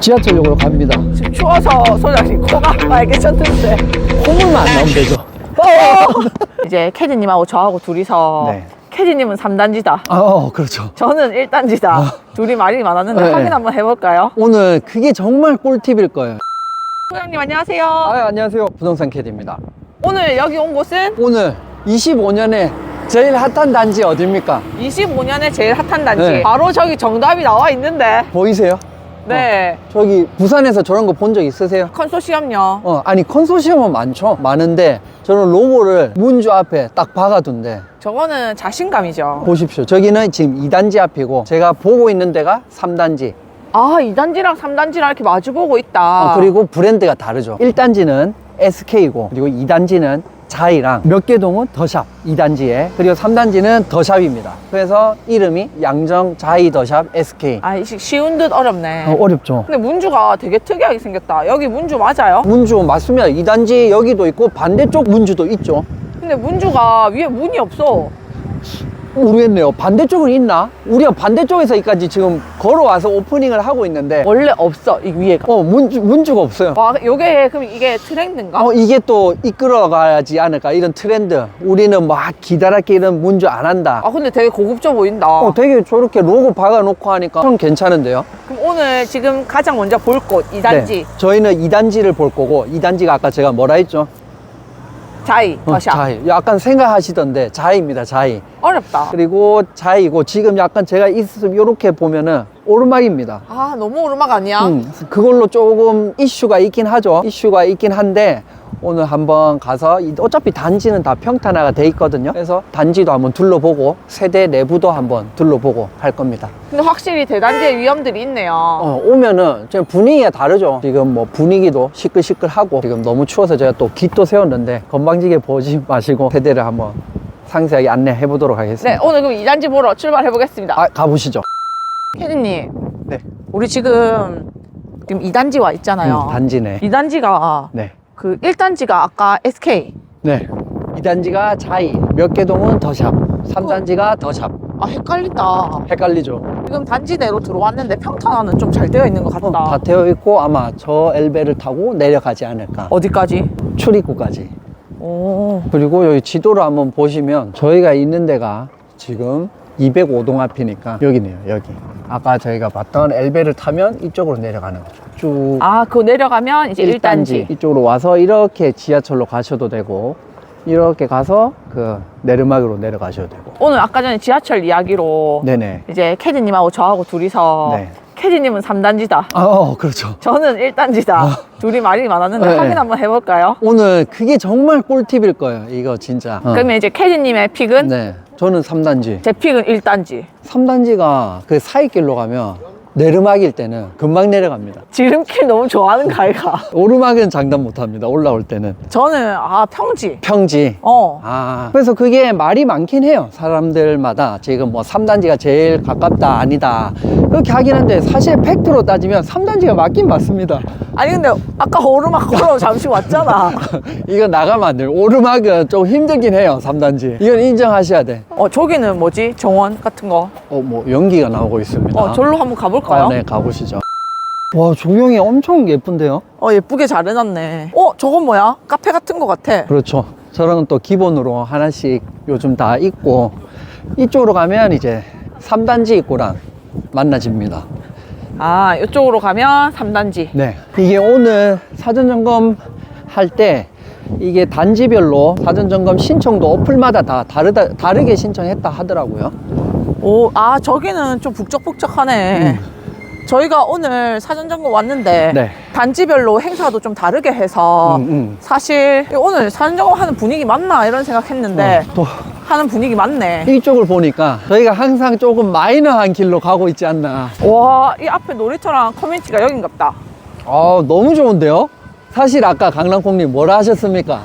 지하철역으로 갑니다. 지금 추워서 소장님 코가 빨개졌는데 콧물만 안 나오면 되죠. 이제 캐디님하고 저하고 둘이서 네. 캐디님은 3단지다 아, 어, 그렇죠. 저는 1단지다 둘이 말이 많았는데 네. 확인 한번 해볼까요? 오늘 그게 정말 꿀팁일 거예요. 소장님 안녕하세요 아, 안녕하세요. 부동산 캐디입니다. 오늘 여기 온 곳은 오늘 25년에 제일 핫한 단지 어딥니까? 25년에 제일 핫한 단지 네. 바로 저기 정답이 나와 있는데 보이세요? 네 저기 부산에서 저런 거 본 적 있으세요? 컨소시엄요 어, 아니 컨소시엄은 많죠. 많은데 저는 로고를 문주 앞에 딱 박아둔데 저거는 자신감이죠 보십시오. 저기는 지금 2단지 앞이고 제가 보고 있는 데가 3단지. 아 2단지랑 3단지랑 이렇게 마주보고 있다 어, 그리고 브랜드가 다르죠. 1단지는 SK고 그리고 2단지는 자이랑 몇 개 동은 더샵 2단지에 그리고 3단지는 더샵입니다. 그래서 이름이 양정 자이 더샵 SK. 아 이식 쉬운 듯 어렵네 어, 어렵죠. 근데 문주가 되게 특이하게 생겼다 여기 문주 맞아요? 문주 맞습니다. 2단지 여기도 있고 반대쪽 문주도 있죠. 근데 문주가 위에 문이 없어 모르겠네요. 반대쪽은 있나? 우리가 반대쪽에서 여기까지 지금 걸어와서 오프닝을 하고 있는데 원래 없어 이 위에가 어 문주 문주가 없어요. 와 요게 그럼 이게 트렌드인가? 어, 이게 또 이끌어가지 않을까 이런 트렌드. 우리는 막 기다랗게 이런 문주 안 한다. 아 근데 되게 고급져 보인다 어, 되게 저렇게 로고 박아놓고 하니까 좀 괜찮은데요? 그럼 오늘 지금 가장 먼저 볼 곳 이단지 네. 저희는 2단지를 볼 거고 2단지가 아까 제가 뭐라 했죠? 자이 어, 더샵 자이. 약간 생각하시던데 자이입니다, 자이. 어렵다 그리고 자이고 지금 약간 제가 있으면 이렇게 보면은 오르막입니다. 아 너무 오르막 아니야? 음, 그걸로 조금 이슈가 있긴 하죠. 이슈가 있긴 한데 오늘 한번 가서 이- 어차피 단지는 다 평탄화가 돼 있거든요. 그래서 단지도 한번 둘러보고 세대 내부도 한번 둘러보고 할 겁니다. 근데 확실히 대단지의 위험들이 있네요 어, 오면은 지금 분위기가 다르죠. 지금 뭐 분위기도 시끌시끌하고 지금 너무 추워서 제가 또 깃도 세웠는데 건방지게 보지 마시고 세대를 한번 상세하게 안내해 보도록 네 하겠습니다. 오늘 그럼 이단지 보러 출발해 보겠습니다 아, 가보시죠. 캐디님 네. 우리 지금 지금 이단지 와 있잖아요 음, 단지네. 이단지가 네. 그 1단지가 아까 SK 네. 2단지가 자이, 몇 개 동은 더샵, 3단지가 더샵. 아 헷갈린다 헷갈리죠? 지금 단지 내로 들어왔는데 평탄화는 좀 잘 되어 있는 것 같다 어, 다 되어 있고 아마 저 엘베를 타고 내려가지 않을까. 어디까지? 출입구까지. 오 그리고 여기 지도를 한번 보시면 저희가 있는 데가 지금 205동 앞이니까 여기네요, 여기. 아까 저희가 봤던 엘베를 타면 이쪽으로 내려가는 거죠. 쭉. 아, 그거 내려가면 이제 1단지. 이쪽으로 와서 이렇게 지하철로 가셔도 되고, 이렇게 가서 그 내르막으로 내려가셔도 되고. 오늘 아까 전에 지하철 이야기로 네네. 이제 캐디님하고 저하고 둘이서 네. 캐디님은 3단지다. 아, 어, 그렇죠. 저는 1단지다. 둘이 말이 많았는데 네. 확인 한번 해볼까요? 오늘 그게 정말 꿀팁일 거예요, 이거 진짜. 어. 그러면 이제 캐디님의 픽은 네. 저는 3단지. 제 픽은 1단지. 3단지가 그 사이길로 가면 내르막일 때는 금방 내려갑니다. 지름길 너무 좋아하는 가이가. 오르막은 장담 못 합니다. 올라올 때는. 저는 아 평지. 평지. 어. 아. 그래서 그게 말이 많긴 해요. 사람들마다 지금 뭐 3단지가 제일 가깝다, 아니다. 그렇게 하긴 한데 사실 팩트로 따지면 3단지가 맞긴 맞습니다. 아니 근데 아까 오르막 걸어 잠시 왔잖아. 이거 나가면 안 돼요. 오르막은 좀 힘들긴 해요. 3단지. 이건 인정하셔야 돼. 어 저기는 뭐지? 정원 같은 거. 어, 뭐 연기가 나오고 있습니다. 어 절로 한번 가볼 까요? 어, 네, 가보시죠. 와, 조명이 엄청 예쁜데요? 어 예쁘게 잘 해놨네. 어 저건 뭐야? 카페 같은 거 같아. 그렇죠. 저런 또 기본으로 하나씩 요즘 다 있고 이쪽으로 가면 이제 3단지 입구랑 만나집니다. 아 이쪽으로 가면 3단지. 네. 이게 오늘 사전 점검 할 때 이게 단지별로 사전 점검 신청도 어플마다 다 다르다 다르게 신청했다 하더라고요. 오, 아 저기는 좀 북적북적하네. 저희가 오늘 사전 점검 왔는데 네. 단지별로 행사도 좀 다르게 해서 음, 음. 사실 오늘 사전 점검 하는 분위기 맞나 이런 생각했는데 어, 또 하는 분위기 맞네. 이쪽을 보니까 저희가 항상 조금 마이너한 길로 가고 있지 않나. 와, 이 앞에 놀이터랑 커뮤니티가 여긴갑다. 아, 너무 좋은데요? 사실 아까 강남콩님 뭐라 하셨습니까?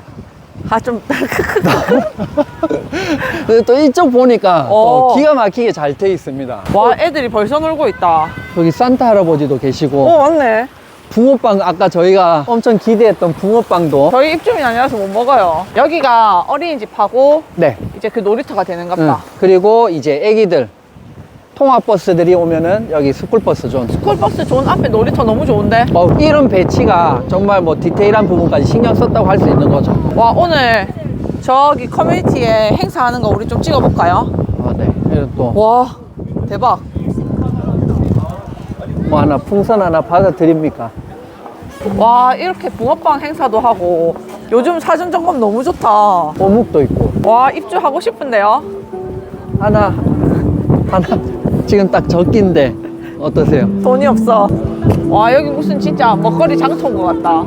아, 좀, 근데 또 이쪽 보니까 또 어. 기가 막히게 잘 돼 있습니다. 와, 애들이 벌써 놀고 있다. 여기 산타 할아버지도 계시고 어, 맞네. 붕어빵 아까 저희가 엄청 기대했던 붕어빵도 저희 입주민 아니라서 못 먹어요. 여기가 어린이집하고 네. 이제 그 놀이터가 되는갑다. 응. 그리고 이제 애기들 통합버스들이 오면은 여기 스쿨버스 존. 스쿨버스 존 앞에 놀이터 너무 좋은데? 어, 이런 배치가 정말 뭐 디테일한 부분까지 신경 썼다고 할 수 있는 거죠. 와 오늘 저기 커뮤니티에 행사하는 거 우리 좀 찍어볼까요? 아, 네. 그리고 또, 와 대박 뭐 하나 풍선 하나 받아드립니까? 와 이렇게 붕어빵 행사도 하고 요즘 사전 점검 너무 좋다 어묵도 있고. 와 입주하고 싶은데요 하나, 하나, 지금 딱 적긴데, 어떠세요? 돈이 없어 와 여기 무슨 진짜 먹거리 장터 온것 같다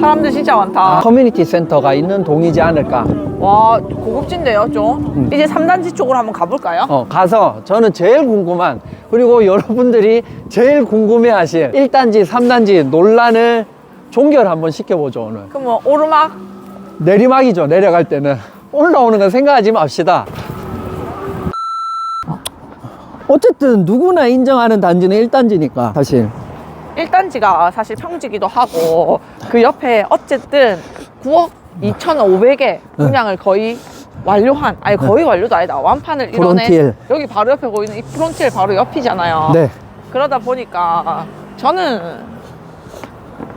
사람들 진짜 많다 커뮤니티 센터가 있는 동이지 않을까. 와 고급진데요 좀 이제 3단지 쪽으로 한번 가볼까요? 어, 가서 저는 제일 궁금한, 그리고 여러분들이 제일 궁금해 하실 1단지, 3단지 논란을 종결 한번 시켜보죠, 오늘. 그럼 뭐 오르막 내리막이죠, 내려갈 때는. 올라오는 건 생각하지 맙시다. 어쨌든 누구나 인정하는 단지는 1단지니까, 사실. 1단지가 사실 평지기도 하고 그 옆에 어쨌든 9억 2,500의 분양을 거의 완료한 아니 거의 완료도 아니다 완판을 이뤄낸 프론티엘. 여기 바로 옆에 보이는 이 프론티엘 바로 옆이잖아요 네. 그러다 보니까 저는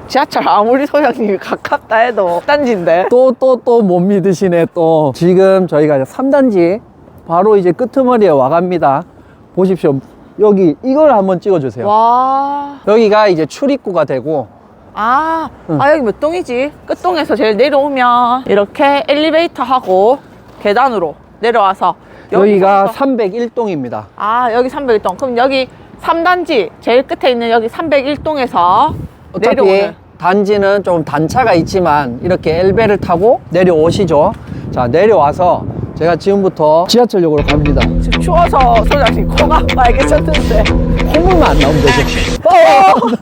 지하철 아무리 소장님이 가깝다 해도 단지인데 또, 또, 또 못 믿으시네, 또. 지금 저희가 3단지 바로 이제 끄트머리에 와갑니다. 보십시오. 여기, 이걸 한번 찍어주세요. 와 여기가 이제 출입구가 되고, 아, 응. 아 여기 몇 동이지? 끝동에서 제일 내려오면 이렇게 엘리베이터 하고 계단으로 내려와서 여기가 여기서부터- 301동입니다. 아 여기 301동 그럼 여기 3단지 제일 끝에 있는 여기 301동에서 어차피 내려오는 단지는 좀 단차가 있지만 이렇게 엘베를 타고 내려오시죠. 자, 내려와서 제가 지금부터 지하철역으로 갑니다. 지금 추워서 소장님 코가 빨개졌는데 콧물만 안 나오면 되죠.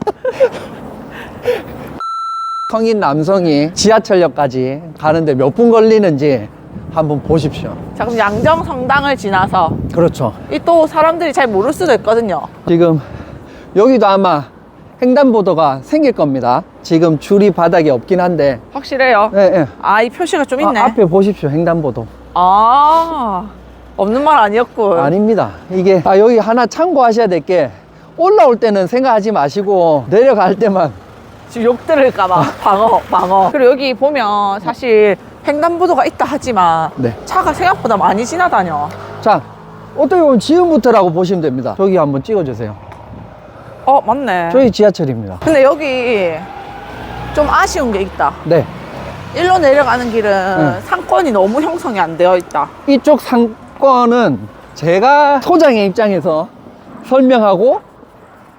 성인 남성이 지하철역까지 가는데 몇 분 걸리는지 한번 보십시오. 자 그럼 양정 성당을 지나서 그렇죠. 이 또 사람들이 잘 모를 수도 있거든요 지금 여기도 아마 횡단보도가 생길 겁니다. 지금 줄이 바닥에 없긴 한데. 확실해요 예, 예. 아 이 표시가 좀 있네 아, 앞에 보십시오. 횡단보도. 아 없는 말 아니었군 아닙니다. 이게 아 여기 하나 참고하셔야 될 게 올라올 때는 생각하지 마시고 내려갈 때만 지금 욕 들을까봐 방어 방어 그리고 여기 보면 사실 횡단보도가 있다 하지만 네. 차가 생각보다 많이 지나다녀 자 어떻게 보면 지금부터라고 보시면 됩니다. 저기 한번 찍어주세요. 어 맞네 저희 지하철입니다. 근데 여기 좀 아쉬운 게 있다 네. 일로 내려가는 길은 응. 상권이 너무 형성이 안 되어 있다. 이쪽 상권은 제가 소장의 입장에서 설명하고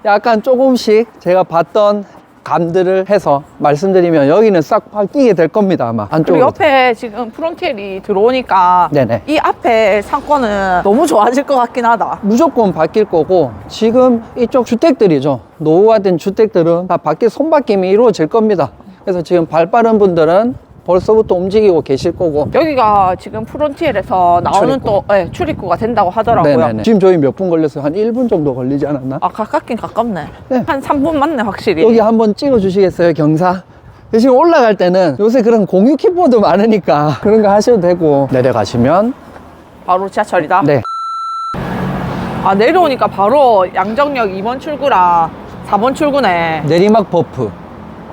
약간 조금씩 제가 봤던 감들을 해서 말씀드리면 여기는 싹 바뀌게 될 겁니다 아마. 그리고 안쪽으로. 옆에 지금 프론티엘이 들어오니까 네네. 이 앞에 상권은 너무 좋아질 것 같긴 하다. 무조건 바뀔 거고 지금 이쪽 주택들이죠. 노후화된 주택들은 다 밖에 손바뀜이 이루어질 겁니다. 그래서 지금 발 빠른 분들은 벌써부터 움직이고 계실 거고. 여기가 지금 프론티엘에서 나오는 출입구. 또 네, 출입구가 된다고 하더라고요. 네네네. 지금 저희 몇 분 걸렸어요? 한 1분 정도 걸리지 않았나? 아 가깝긴 가깝네. 네. 한 3분 맞네 확실히. 여기 한번 찍어 주시겠어요 경사? 지금 올라갈 때는 요새 그런 공유 킥보드 많으니까 그런 거 하셔도 되고. 내려가시면 바로 지하철이다? 네. 아 내려오니까 바로 양정역 2번 출구랑 4번 출구네. 내리막 버프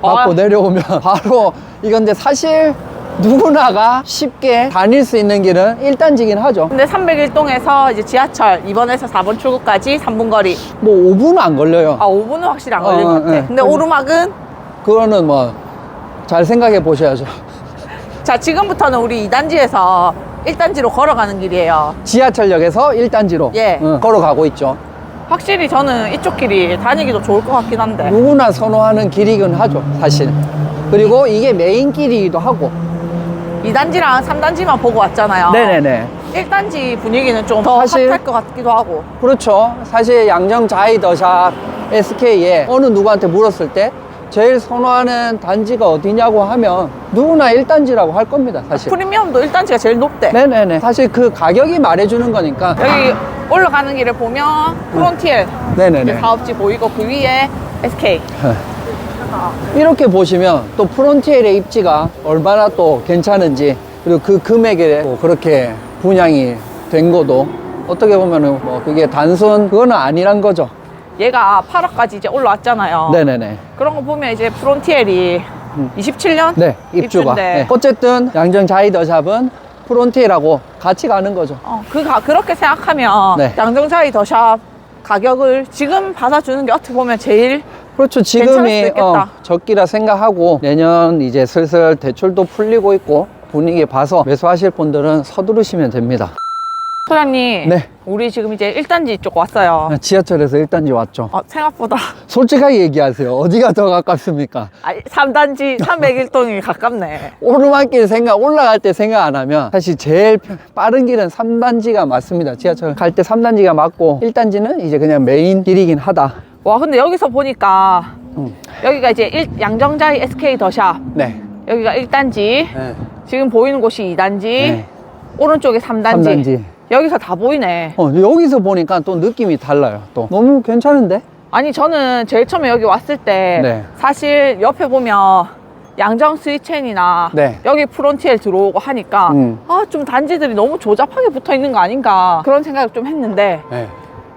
받고 아. 내려오면 바로 이건데 사실 누구나가 쉽게 다닐 수 있는 길은 1단지긴 하죠. 근데 301동에서 이제 지하철 2번에서 4번 출구까지 3분 거리. 뭐 5분은 안 걸려요. 아 5분은 확실히 안 어, 걸린 것 같아. 네. 근데 오르막은? 그거는 뭐 잘 생각해 보셔야죠. 자 지금부터는 우리 2단지에서 1단지로 걸어가는 길이에요. 지하철역에서 1단지로 예. 걸어가고 있죠 확실히 저는 이쪽 길이 다니기도 좋을 것 같긴 한데. 누구나 선호하는 길이긴 하죠 사실. 그리고 이게 메인 길이기도 하고. 2단지랑 3단지만 보고 왔잖아요. 네네네. 1단지 분위기는 좀 더 사실- 핫할 것 같기도 하고. 그렇죠. 사실 양정 자이더샵 SK에 어느 누구한테 물었을 때 제일 선호하는 단지가 어디냐고 하면 누구나 1단지라고 할 겁니다, 사실. 프리미엄도 1단지가 제일 높대 네네네. 사실 그 가격이 말해주는 거니까. 여기 올라가는 길을 보면 프론티엘 네네네. 사업지 보이고 그 위에 SK 이렇게 보시면 또 프론티엘의 입지가 얼마나 또 괜찮은지 그리고 그 금액에 또 그렇게 분양이 된 것도 어떻게 보면은 뭐 그게 단순 그거는 아니란 거죠. 얘가 8억까지 이제 올라왔잖아요. 네네네. 그런 거 보면 이제 프론티엘이 27년? 네, 입주가. 입주인데. 네. 어쨌든 양정 자이더샵은 프론티라고 같이 가는 거죠. 어, 그 가, 그렇게 생각하면 네. 양정차이 더샵 가격을 지금 받아주는 게 어떻게 보면 제일 그렇죠. 괜찮을 지금이 있겠다. 어, 적기라 생각하고 내년 이제 슬슬 대출도 풀리고 있고 분위기 봐서 매수하실 분들은 서두르시면 됩니다. 소장님 네. 우리 지금 이제 1단지 쪽 왔어요. 지하철에서 1단지 왔죠. 어, 생각보다 솔직하게 얘기하세요. 어디가 더 가깝습니까? 아, 3단지 301동이 가깝네. 오르막길 생각, 올라갈 때 생각 안 하면 사실 제일 편- 빠른 길은 3단지가 맞습니다. 지하철 갈 때 3단지가 맞고 1단지는 이제 그냥 메인 길이긴 하다. 와 근데 여기서 보니까 음. 여기가 이제 일- 양정자이 SK 더샵 네. 여기가 1단지 네. 지금 보이는 곳이 2단지 네. 오른쪽에 3단지. 3단지. 여기서 다 보이네. 어, 여기서 보니까 또 느낌이 달라요. 또 너무 괜찮은데? 아니 저는 제일 처음에 여기 왔을 때 네. 사실 옆에 보면 양정 스위첸이나 네. 여기 프론티엘 들어오고 하니까 음. 아 좀 단지들이 너무 조잡하게 붙어 있는 거 아닌가 그런 생각을 좀 했는데 네.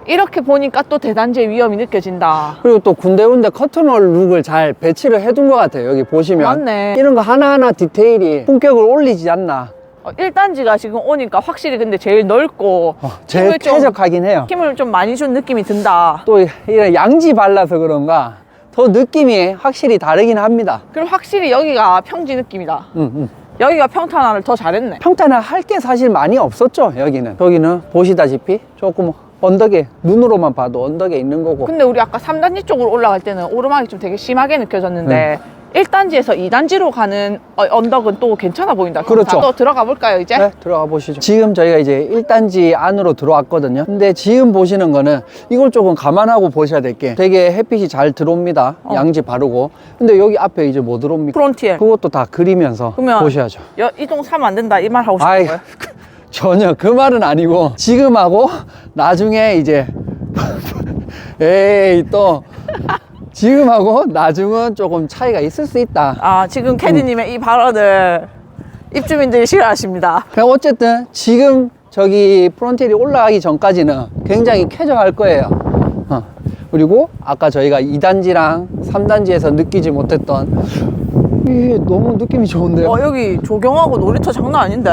이렇게 보니까 또 대단지의 위험이 느껴진다. 그리고 또 군데군데 커튼홀 룩을 잘 배치를 해둔 것 같아요. 여기 보시면. 맞네. 이런 거 하나하나 디테일이 품격을 올리지 않나. 어, 1단지가 지금 오니까 확실히 근데 제일 넓고 어, 제일 힘을 좀- 쾌적하긴 해요. 힘을 좀 많이 준 느낌이 든다. 또 이런 양지 발라서 그런가 더 느낌이 확실히 다르긴 합니다. 그리고 확실히 여기가 평지 느낌이다. 음, 음. 여기가 평탄화를 더 잘했네. 평탄을 할 게 사실 많이 없었죠 여기는. 여기는 보시다시피 조금 언덕에 눈으로만 봐도 언덕에 있는 거고. 근데 우리 아까 3단지 쪽으로 올라갈 때는 오르막이 좀 되게 심하게 느껴졌는데 1단지에서 2단지로 가는 어, 언덕은 또 괜찮아 보인다. 그렇죠. 다또 들어가 볼까요, 이제? 네, 들어가 보시죠. 지금 저희가 이제 1단지 안으로 들어왔거든요. 근데 지금 보시는 거는 이걸 조금 감안하고 보셔야 될 게 되게 햇빛이 잘 들어옵니다. 어. 양지 바르고. 근데 여기 앞에 이제 뭐 들어옵니까? 프론티엘. 그것도 다 그리면서 보셔야죠. 여- 이동 사면 안 된다 이 말 하고 싶은 아이, 거예요? 전혀 그 말은 아니고 지금하고 나중에 이제 에이 또 지금하고 나중은 조금 차이가 있을 수 있다. 아 지금 캐디님의 이 발언을 입주민들이 싫어하십니다. 어쨌든 지금 저기 프론티엘이 올라가기 전까지는 굉장히 쾌적할 거예요. 어. 그리고 아까 저희가 2단지랑 3단지에서 느끼지 못했던 이게 너무 느낌이 좋은데요. 와 여기 조경하고 놀이터 장난 아닌데.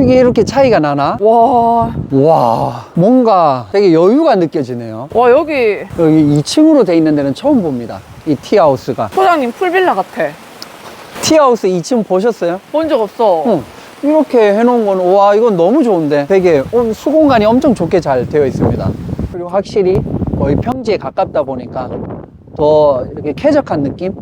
이게 이렇게 차이가 나나? 와, 와 뭔가 되게 여유가 느껴지네요. 와 여기 여기 2층으로 돼 있는 데는 처음 봅니다. 이 티하우스가. 소장님 풀빌라 같아. 티하우스 2층 보셨어요? 본 적 없어. 응. 이렇게 해놓은 건, 와, 이건 너무 좋은데. 되게 어, 수공간이 엄청 좋게 잘 되어 있습니다. 그리고 확실히 거의 평지에 가깝다 보니까 더 이렇게 쾌적한 느낌?